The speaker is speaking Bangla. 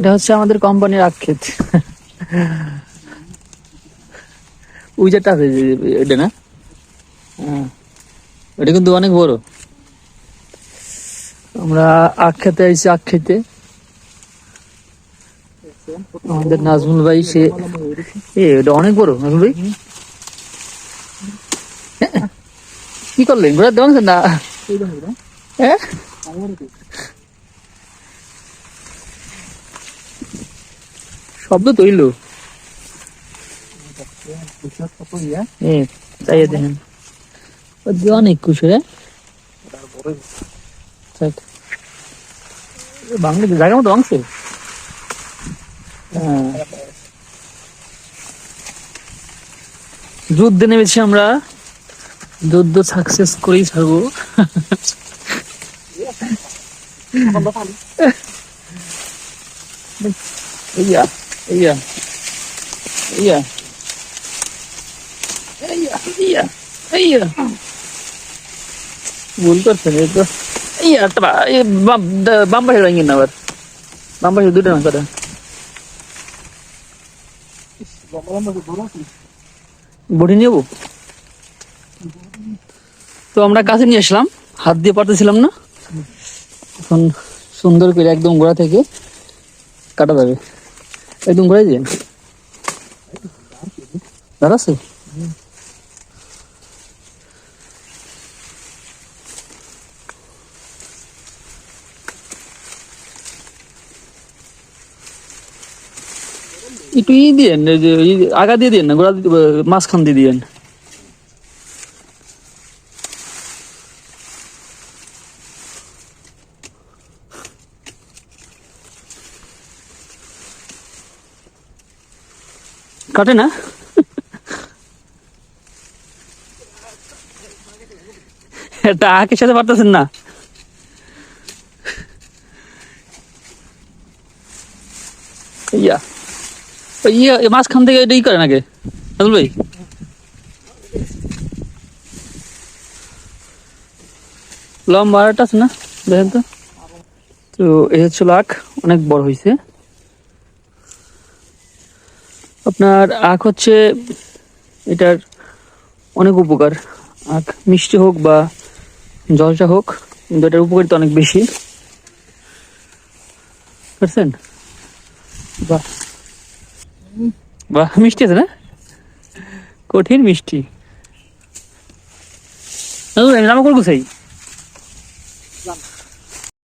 এটা হচ্ছে আমাদের কোম্পানির আক্ষেত যেটা আছে এটা না? হ্যাঁ। এটা কিন্তু অনেক বড়। আমরা আখ খেতে আইছি আখ খেতে আমাদের নাজমুল ভাই সে এ এটা অনেক বড় নাজমুল ভাই। কি করলেন? ঘোরা দেওয়া না? হ্যাঁ? শব্দ তৈল এ তাই অনেক রে। থাক। জায়গা মতো অংশ। হ্যাঁ। যুদ্ধে নেমেছি আমরা। যুদ্ধ সাকসেস করেই ছাড়বো। ইয়া ইয়া ইয়া ইয়া ইয়া ইয়া ভুল করছেন এই তো ইয়া বডি তো আমরা কাছে নিয়ে আসলাম হাত দিয়ে পারতেছিলাম না এখন সুন্দর করে একদম গোড়া থেকে কাটা যাবে একদম গোড়ায় দিয়ে দাঁড়া আছে? একটু ই দিয়ে আগা দিয়ে দিন না, গোড়া মাঝখান দিয়ে দিয়েন। কাটে না? এটা আঁকের সাথে পারতেছেন না? ইয়া ইয়ে মাঝখান থেকে এটা ই করে নাকি বুঝল ভাই। লম্বা আছে না? দেখেন তো। তো এই হচ্ছে আখ অনেক বড় হয়েছে আপনার আখ হচ্ছে, এটার অনেক উপকার। আখ মিষ্টি হোক বা জলসা হোক, কিন্তু এটার উপকারিতা অনেক বেশি। বুঝছেন বাহ। বাহ, মিষ্টি আছে না? কঠিন মিষ্টি। জামা করব সেই